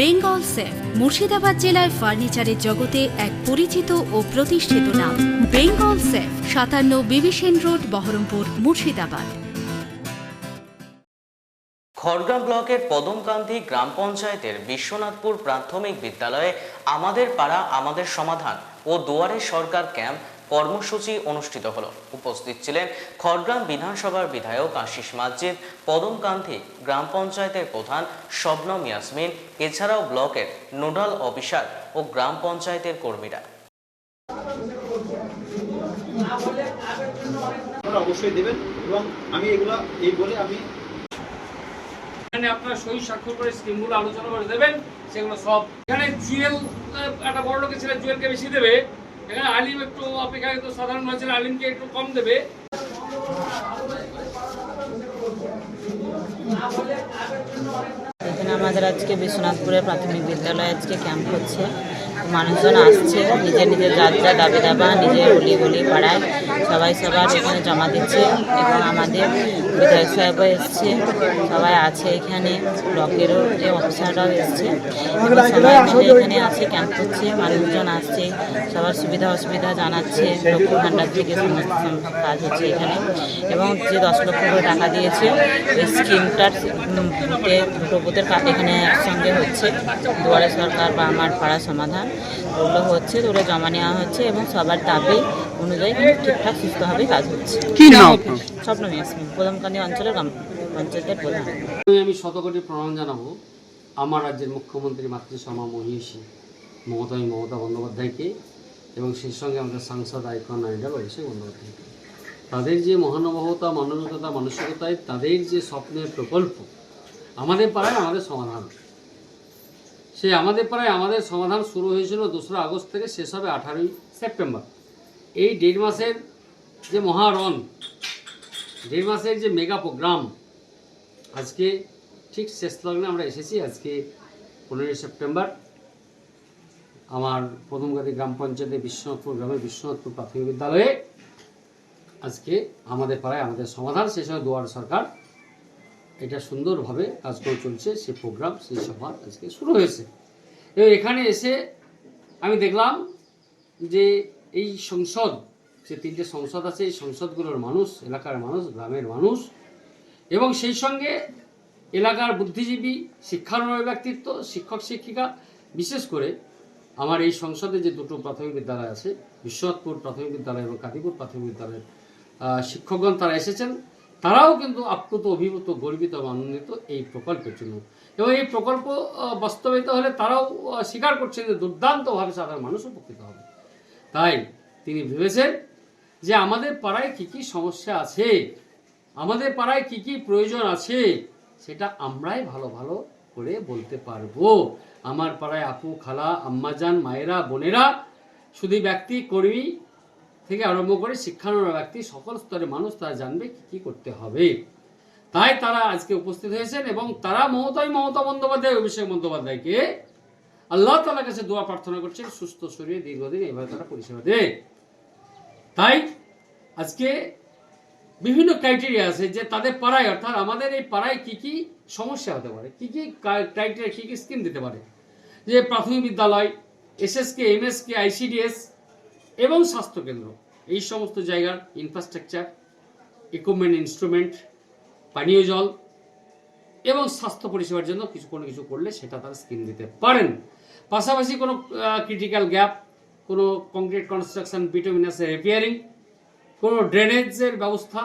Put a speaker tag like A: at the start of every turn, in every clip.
A: Bengal safe, Murshidabad জেলায় ফার্নিচারের জগতে এক পরিচিত ও প্রতিষ্ঠিত নাম। বেঙ্গল সেফ, সাতান্ন বিবিসেন রোড, বহরমপুর, মুর্শিদাবাদ।
B: খড়গ্রাম ব্লকের পদমকান্তি গ্রাম পঞ্চায়েতের বিশ্বনাথপুর প্রাথমিক বিদ্যালয়ে আমাদের পাড়া, আমাদের সমাধান ও দুয়ারে সরকার ক্যাম্প কর্মসূচি অনুষ্ঠিত হলো। উপস্থিত ছিলেন খড়গ্রাম বিধানসভার বিধায়ক আশিস মাজিদ পদমকান্তি গ্রাম পঞ্চায়েতের প্রধান শবনম ইয়াসমিন এছাড়াও ব্লকের নোডাল অফিসার ও গ্রাম পঞ্চায়েতের কর্মীরা।
C: আপনারা অবশ্যই দেবেন এবং আমি এগুলা এই বলে আমি
D: এখানে আপনার সই স্বাক্ষর করে স্কিমগুলো আলোচনা করে দেবেন সেগুলো সব। এখানে জুয়েল একটা বড় লোকের ছেলে জুয়েলকে বেশি দেবে এখানে আলিম একটু অপেক্ষাকৃত সাধারণ মানুষের আলিমকে একটু কম দেবে।
E: এখানে আমাদের আজকে বিশ্বনাথপুরের প্রাথমিক বিদ্যালয়ে আজকে ক্যাম্প হচ্ছে। মানুষজন আসছে, নিজের নিজের যার যা দাবি দাবা, নিজের গলি গলি পাড়ায় সবাই সবার এখানে জমা দিচ্ছে এবং আমাদের বিধায়ক সাহেবও এসছে, সবাই আছে এখানে, ব্লকেরও যে অফিসাররাও এসছে। সবাই মিলে এখানে আছে ক্যাম্প হচ্ছে, মানুষজন আসছে, সবার সুবিধা অসুবিধা জানাচ্ছে লক্ষ্মী ভাণ্ডার থেকে সমস্ত কাজ হচ্ছে এখানে। এবং যে দশ লক্ষ করে টাকা দিয়েছে, এই স্কিমটার দুটো কাজ এখানে একসঙ্গে হচ্ছে, দুয়ারে সরকার বা আমার পাড়া সমাধান। ওগুলো হচ্ছে ওগুলো জমা নেওয়া হচ্ছে এবং সবার দাবি অনুযায়ী কিন্তু ঠিকঠাক সুস্থভাবে কাজ হচ্ছে।
F: কি নাম
E: স্বপ্ন ইয়াসমিন প্রথমকান্দি অঞ্চলের পঞ্চায়েতের প্রধান।
D: আমি শতকোটি প্রণাম জানাব। আমার রাজ্যের মুখ্যমন্ত্রী মাতৃসমা মহিষী মমতামী মমতা বন্দ্যোপাধ্যায়কে এবং সেই সঙ্গে আমাদের সাংসদ আইকন আইডল অভিষেক বন্দ্যোপাধ্যায়কে। তাদের যে মহানুভবতা মানবিকতা মানসিকতায় তাদের যে স্বপ্নের প্রকল্প আমাদের পাড়ায় আমাদের সমাধান। সেই আমাদের পাড়ায় আমাদের সমাধান শুরু হয়েছিল দোসরা আগস্ট থেকে শেষ হবে আঠারোই সেপ্টেম্বর। এই দেড় মাসের যে মহারণ, দেড় মাসের যে মেগা প্রোগ্রাম, আজকে ঠিক শেষ লগ্নে আমরা এসেছি আজকে পনেরোই সেপ্টেম্বর। আমার প্রথমগাতি গ্রাম পঞ্চায়েতের বিশ্বনাথপুর গ্রামের বিশ্বনাথপুর প্রাথমিক বিদ্যালয়ে আজকে আমাদের পাড়ায় আমাদের সমাধান, সেই সময় দুয়ার সরকার এটা সুন্দরভাবে কাজকর্ম চলছে, সে প্রোগ্রাম সেই সভা আজকে শুরু হয়েছে। এবং এখানে এসে আমি দেখলাম যে এই সংসদ যে তিনটে সংসদ আছে, এই সংসদগুলোর মানুষ, এলাকার মানুষ, গ্রামের মানুষ, এবং সেই সঙ্গে এলাকার বুদ্ধিজীবী, শিক্ষানুরাগী ব্যক্তিত্ব, শিক্ষক, শিক্ষিকা, বিশেষ করে আমার এই সংসদে যে দুটো প্রাথমিক বিদ্যালয় আছে, বিশ্বনাথপুর প্রাথমিক বিদ্যালয় এবং কাদিপুর প্রাথমিক বিদ্যালয়ের শিক্ষকগণ তারা এসেছেন। তারাও কিন্তু আপ্লুত, অভিভূত, গর্বিত এবং আনন্দিত এই প্রকল্পের জন্য। এবং এই প্রকল্প বাস্তবায়িত হলে তারাও স্বীকার করছেন যে দুর্দান্তভাবে সাধারণ মানুষ উপকৃত হবে। তাই তিনি ভেবেছেন যে আমাদের পাড়ায় কি কি সমস্যা আছে, আমাদের পাড়ায় কি কি প্রয়োজন আছে, সেটা আমরাই ভালো ভালো করে বলতে পারব। আমার পাড়ায় আপু, খালা, আম্মাজান, মায়েরা, বোনেরা শুধু ব্যক্তি, কর্মী থেকে আরম্ভ করে শিক্ষানুর ব্যক্তি সকল স্তরের মানুষ তারা জানবে কি কি করতে হবে। তাই তারা আজকে উপস্থিত হয়েছেন এবং তারা মমতাই মমতা বন্দ্যোপাধ্যায় অভিষেক বন্দ্যোপাধ্যায়কে আল্লাহ তালার কাছে দোয়া প্রার্থনা করছেন, সুস্থ শরীরে দীর্ঘদিন এইভাবে তারা পরিষেবা দেবে তাই আজকে বিভিন্ন ক্রাইটেরিয়া আছে যে তাদের পাড়ায়, অর্থাৎ আমাদের এই পাড়ায় কি কি সমস্যা হতে পারে, কি কি ক্রাইটেরিয়া কি কি স্কিম দিতে পারে? যে প্রাথমিক বিদ্যালয় এসএসকে এমএসকে আইসিডিএস এবং স্বাস্থ্যকেন্দ্র। এই সমস্ত জায়গার ইনফ্রাস্ট্রাকচার ইকুইপমেন্ট ইনস্ট্রুমেন্ট পানীয় জল এবং স্বাস্থ্য পরিষেবার জন্য কিছু কোনো কিছু করলে সেটা তারা স্কিম দিতে পারেন। পাশাপাশি কোনো ক্রিটিক্যাল গ্যাপ কোনো কংক্রিট কনস্ট্রাকশন বিটোমিনাসের রিপেয়ারিং কোনো ড্রেনেজের ব্যবস্থা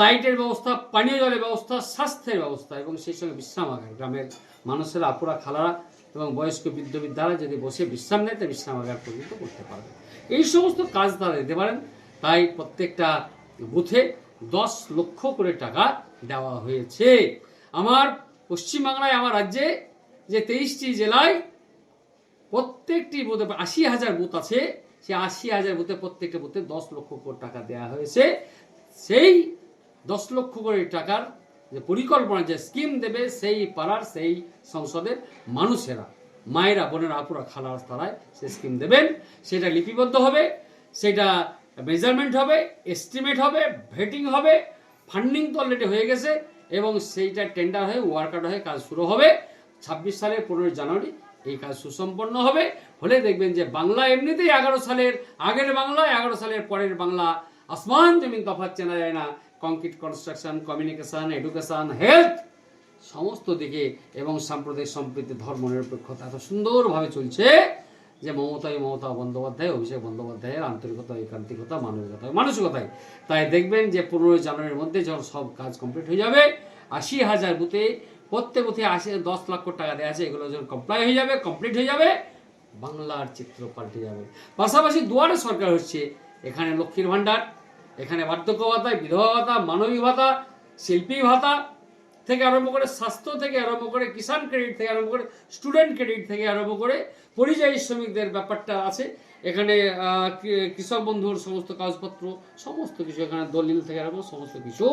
D: লাইটের ব্যবস্থা, পানীয় জলের ব্যবস্থা, স্বাস্থ্যের ব্যবস্থা এবং সেই সঙ্গে বিশ্রামাগার, গ্রামের মানুষেরা আপুরা, খালারা এবং বয়স্ক বৃদ্ধ বৃদ্ধারা যদি বসে বিশ্রাম নেয়, তা বিশ্রামাগার পর্যন্ত করতে পারবে। এই সমস্ত কাজ তারা দিতে পারেন। তাই প্রত্যেকটা বুথে দশ লক্ষ করে টাকা দেওয়া হয়েছে। আমার পশ্চিমবাংলায়, আমার রাজ্যে যে তেইশটি জেলায় প্রত্যেকটি বুথে আশি হাজার বুথ আছে। সেই আশি হাজার বুথে প্রত্যেকটা বুথে দশ লক্ষ করে টাকা দেওয়া হয়েছে। সেই দশ লক্ষ করে টাকার যে পরিকল্পনা, যে স্কিম দেবে, সেই পাড়ার, সেই সংসদের মানুষেরা, মায়েরা, বোনেরা, আপুরা, খালার তারায় সে স্কিম দেবেন। সেটা লিপিবদ্ধ হবে, সেটা মেজারমেন্ট হবে এস্টিমেট হবে ভেটিং হবে ফান্ডিং তো অলরেডি হয়ে গেছে এবং সেইটা টেন্ডার হয়ে ওয়ার্কার হয়ে কাজ শুরু হবে। ছাব্বিশ সালের পনেরোই জানুয়ারি এই কাজ সুসম্পন্ন হবে। হলে দেখবেন যে বাংলা এমনিতেই এগারো সালের আগের বাংলা, এগারো সালের পরের বাংলা আসমান জমিন তফাৎ চেনা যায় না। Concrete construction, communication, education, health, সমস্ত দিকে এবং সাম্প্রদায়িক সম্প্রীতি, ধর্ম নিরপেক্ষতা এত সুন্দরভাবে চলছে যে মমতাই মমতা, বন্দ্যোপাধ্যায়, অভিষেক বন্দ্যোপাধ্যায়ের আন্তরিকতা, ঐকান্তিকতা, মানবিকতা, মানসিকতায়। তাই দেখবেন যে পনেরোই জানুয়ারির মধ্যে যখন সব কাজ কমপ্লিট হয়ে যাবে, আশি হাজার বুথে, প্রত্যেক বুথে আশি, দশ লক্ষ টাকা দেওয়া আছে, এগুলো যখন কমপ্লাই হয়ে যাবে কমপ্লিট হয়ে যাবে, বাংলার চিত্র পাল্টে যাবে। পাশাপাশি দুয়ারে সরকার হচ্ছে, এখানে লক্ষ্মীর ভাণ্ডার এখানে বার্ধক্য ভাতা, বিধবা ভাতা, মানবিক ভাতা, শিল্পী ভাতা থেকে আরম্ভ করে স্বাস্থ্য থেকে আরম্ভ করে কিষাণ ক্রেডিট থেকে আরম্ভ করে স্টুডেন্ট ক্রেডিট থেকে আরম্ভ করে পরিযায়ী শ্রমিকদের ব্যাপারটা আছে। এখানে কৃষক বন্ধুর সমস্ত কাগজপত্র, সমস্ত কিছু এখানে দলিল থেকে আরম্ভ সমস্ত কিছু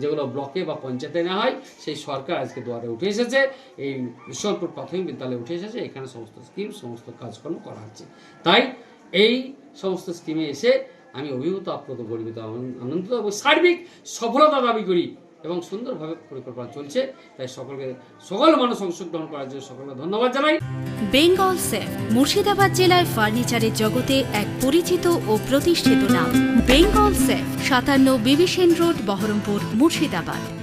D: যেগুলো ব্লকে বা পঞ্চায়েতে নেওয়া হয়, সেই সরকার আজকে দুয়ারে উঠে এসেছে। এই ঈশ্বরপুর প্রাথমিক বিদ্যালয়ে উঠে এসেছে। এখানে সমস্ত স্কিম সমস্ত কাজকর্ম করা হচ্ছে। তাই এই সমস্ত স্কিমে এসে আমি অভিভূত, আপ্লুত, গর্বিত, আনন্দ- আনন্দিত এবং সার্বিক সফলতা দাবি করি এবং সুন্দরভাবে পরিকল্পনা চলছে। তাই সকলকে, সকল মানুষ অংশগ্রহণ করার জন্য সকলকে ধন্যবাদ জানাই।
A: বেঙ্গল সেফ, মুর্শিদাবাদ জেলায় ফার্নিচারের জগতে এক পরিচিত ও প্রতিষ্ঠিত নাম। বেঙ্গল সেফ, সাতান্ন বিবিসেন রোড, বহরমপুর, মুর্শিদাবাদ।